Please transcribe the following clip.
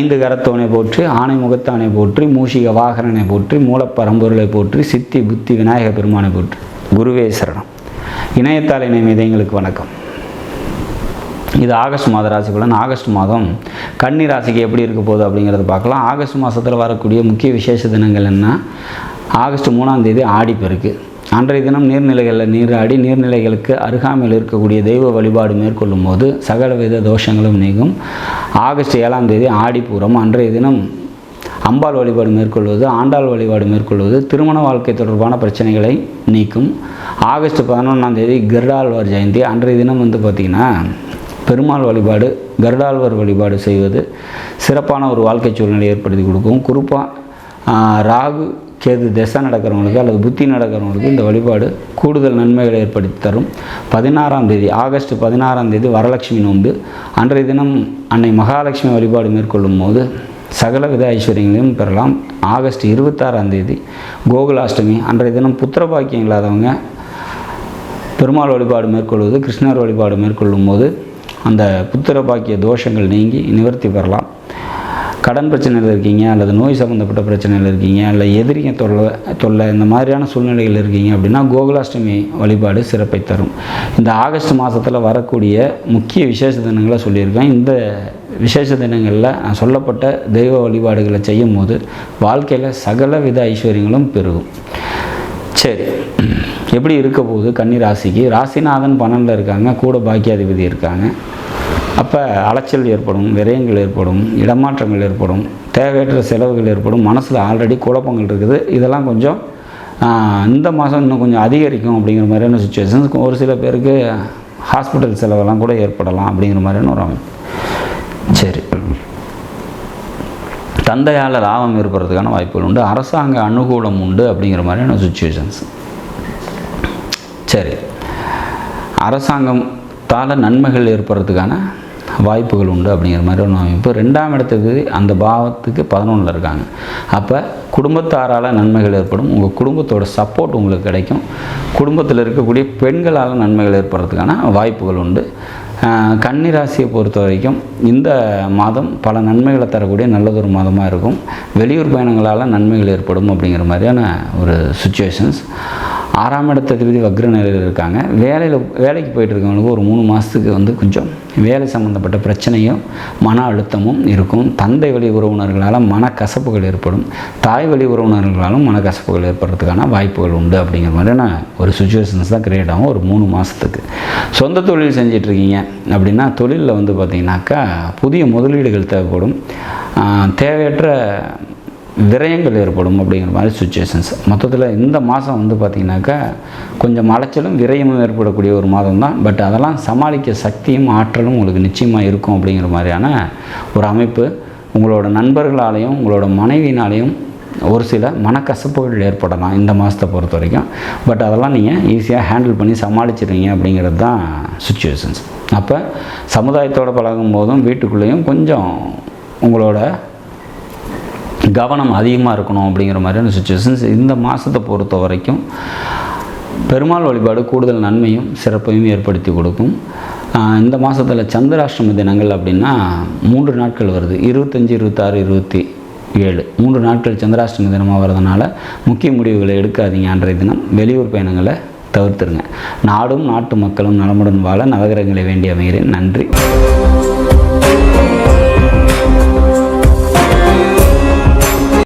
ஐந்து கரத்தோனை போற்றி ஆணை முகத்தானை போற்றி மூஷிக வாகனனை போற்றி மூலப்பரம்பொருளை போற்றி சித்தி புத்தி விநாயக பெருமானை போற்றி. குருவே சரணம். இணையத்தால் இணையம் இதயங்களுக்கு வணக்கம். இது ஆகஸ்ட் மாத ராசி ஆகஸ்ட் மாதம் கன்னி ராசிக்கு எப்படி இருக்க போகுது அப்படிங்கிறத பார்க்கலாம். ஆகஸ்ட் மாதத்தில் வரக்கூடிய முக்கிய விசேஷ தினங்கள் என்ன? ஆகஸ்ட் மூணாம் தேதி ஆடிப்பெருக்கு அன்றைய தினம் நீர்நிலைகளில் நீராடி நீர்நிலைகளுக்கு அருகாமையில் இருக்கக்கூடிய தெய்வ வழிபாடு மேற்கொள்ளும் போது சகலவித தோஷங்களும் நீங்கும். ஆகஸ்ட் ஏழாம் தேதி ஆடிப்பூரம். அன்றைய தினம் அம்பாள் வழிபாடு மேற்கொள்வது ஆண்டாள் வழிபாடு மேற்கொள்வது திருமண வாழ்க்கை தொடர்பான பிரச்சனைகளை நீக்கும். ஆகஸ்ட் பதினொன்றாம் தேதி கருடாழ்வார் ஜெயந்தி. அன்றைய தினம் வந்து பார்த்திங்கன்னா பெருமாள் வழிபாடு கருடாழ்வார் வழிபாடு செய்வது சிறப்பான ஒரு வாழ்க்கை சூழ்நிலை ஏற்படுத்தி கொடுக்கும். குறிப்பாக ராகு கேது திசை நடக்கிறவங்களுக்கு அல்லது புத்தி நடக்கிறவங்களுக்கு இந்த வழிபாடு கூடுதல் நன்மைகளை ஏற்படுத்தி தரும். பதினாறாம் தேதி ஆகஸ்ட் பதினாறாம் தேதி வரலட்சுமி நோன்பு. அன்றைய தினம் அன்னை மகாலட்சுமி வழிபாடு மேற்கொள்ளும் போது சகலவித ஐஸ்வர்யங்களையும் பெறலாம். ஆகஸ்ட் இருபத்தாறாம் தேதி கோகுலாஷ்டமி. அன்றைய தினம் புத்திரபாக்கியம் இல்லாதவங்க பெருமாள் வழிபாடு மேற்கொள்வது கிருஷ்ணர் வழிபாடு மேற்கொள்ளும் போது அந்த புத்திர பாக்கிய தோஷங்கள் நீங்கி நிவர்த்தி பெறலாம். கடன் பிரச்சனையில் இருக்கீங்க அல்லது நோய் சம்மந்தப்பட்ட பிரச்சனையில் இருக்கீங்க இல்லை எதிரிங்க தொல்லை தொல்லை இந்த மாதிரியான சூழ்நிலைகள் இருக்கீங்க அப்படின்னா கோகுலாஷ்டமி வழிபாடு சிறப்பை தரும். இந்த ஆகஸ்ட் மாதத்தில் வரக்கூடிய முக்கிய விசேஷ தினங்களை சொல்லியிருக்கேன். இந்த விசேஷ தினங்களில் நான் சொல்லப்பட்ட தெய்வ வழிபாடுகளை செய்யும் போது வாழ்க்கையில் சகல வித ஐஸ்வர்யங்களும் பெருகும். சரி எப்படி இருக்க போகுது? கன்னி ராசிக்கு. ராசிநாதன் பன்னெண்டில் இருக்காங்க கூட பாக்கியாதிபதி இருக்காங்க. அப்போ அலைச்சல் ஏற்படும் விரயங்கள் ஏற்படும் இடமாற்றங்கள் ஏற்படும் தேவையற்ற செலவுகள் ஏற்படும் மனசில் ஆல்ரெடி குழப்பங்கள் இருக்குது. இதெல்லாம் கொஞ்சம் இந்த மாதம் இன்னும் கொஞ்சம் அதிகரிக்கும் அப்படிங்கிற மாதிரியான சுச்சுவேஷன்ஸ் ஒரு சில பேருக்கு ஹாஸ்பிட்டல் செலவெல்லாம் கூட ஏற்படலாம் அப்படிங்கிற மாதிரியான ஒரு அமைப்பு. சரி. தந்தையால் லாபம் ஏற்படுறதுக்கான வாய்ப்புகள் உண்டு. அரசாங்க அனுகூலம் உண்டு அப்படிங்கிற மாதிரியான சுச்சுவேஷன்ஸ் சரி. அரசாங்கம் தால நன்மைகள் ஏற்படுறதுக்கான வாய்ப்புகள் உண்டு அப்படிங்கிற மாதிரி ஒன்று அமைப்பு. ரெண்டாம் இடத்துக்கு அந்த பாவத்துக்கு பதினொன்றில் இருக்காங்க. அப்போ குடும்பத்தாரால் நன்மைகள் ஏற்படும். உங்கள் குடும்பத்தோட சப்போர்ட் உங்களுக்கு கிடைக்கும். குடும்பத்தில் இருக்கக்கூடிய பெண்களால் நன்மைகள் ஏற்படுறதுக்கான வாய்ப்புகள் உண்டு. கன்னிராசியை ராசியை பொறுத்த வரைக்கும் இந்த மாதம் பல நன்மைகளை தரக்கூடிய நல்லதொரு மாதமாக இருக்கும். வெளியூர் பயணங்களால் நன்மைகள் ஏற்படும் அப்படிங்கிற மாதிரியான ஒரு சுச்சுவேஷன்ஸ் ஆறாம் இடத்த அதிபதி வக்ர நிலையில் இருக்காங்க. வேலையில் வேலைக்கு போயிட்டு இருக்கவங்களுக்கு ஒரு மூணு மாதத்துக்கு வந்து கொஞ்சம் வேலை சம்மந்தப்பட்ட பிரச்சனையும் மன அழுத்தமும் இருக்கும். தந்தை வழி உறவினர்களால் மனக்கசப்புகள் ஏற்படும். தாய் வழி உறவினர்களாலும் மனக்கசப்புகள் ஏற்படுறதுக்கான வாய்ப்புகள் உண்டு அப்படிங்கிற மாதிரியான ஒரு சுச்சுவேஷன்ஸ் தான் கிரியேட் ஆகும் ஒரு மூணு மாதத்துக்கு சொந்த தொழில் செஞ்சிட்ருக்கீங்க அப்படின்னா தொழிலில் வந்து பார்த்திங்கனாக்கா புதிய முதலீடுகள் தேவைப்படும். தேவையற்ற விரயங்கள் ஏற்படும் அப்படிங்கிற மாதிரி சுச்சுவேஷன்ஸ் மொத்தத்தில் இந்த மாதம் வந்து பார்த்திங்கனாக்கா கொஞ்சம் அலைச்சலும் விரயமும் ஏற்படக்கூடிய ஒரு மாதம் தான் பட் அதெல்லாம் சமாளிக்க சக்தியும் ஆற்றலும் உங்களுக்கு நிச்சயமாக இருக்கும் அப்படிங்கிற மாதிரியான ஒரு அமைப்பு. உங்களோட நண்பர்களாலேயும் உங்களோட மனைவினாலேயும் ஒரு சில மனக்கசப்புகள் ஏற்படலாம் இந்த மாதத்தை பொறுத்த வரைக்கும். பட் அதெல்லாம் நீங்கள் ஈஸியாக ஹேண்டில் பண்ணி சமாளிச்சிருவீங்க அப்படிங்கிறது தான் சுச்சுவேஷன்ஸ் அப்போ சமுதாயத்தோடு பழகும் போதும் வீட்டுக்குள்ளேயும் கொஞ்சம் உங்களோட கவனம் அதிகமாக இருக்கணும் அப்படிங்கிற மாதிரியான சுச்சுவேஷன்ஸ் இந்த மாதத்தை பொறுத்த வரைக்கும் பெருமாள் வழிபாடு கூடுதல் நன்மையும் சிறப்பையும் ஏற்படுத்தி கொடுக்கும். இந்த மாதத்தில் சந்திராஷ்டம தினங்கள் அப்படின்னா மூன்று நாட்கள் வருது. இருபத்தஞ்சி இருபத்தாறு இருபத்தி ஏழு மூன்று நாட்கள் சந்திராஷ்டம தினமாக வரதுனால முக்கிய முடிவுகளை எடுக்காதீங்க அன்றைய தினம். வெளியூர் பயணங்களை தவிர்த்துருங்க. நாடும் நாட்டு மக்களும் நலமுடன் வாழ நவகிரகங்களை வேண்டி அமைகிறேன் நன்றி.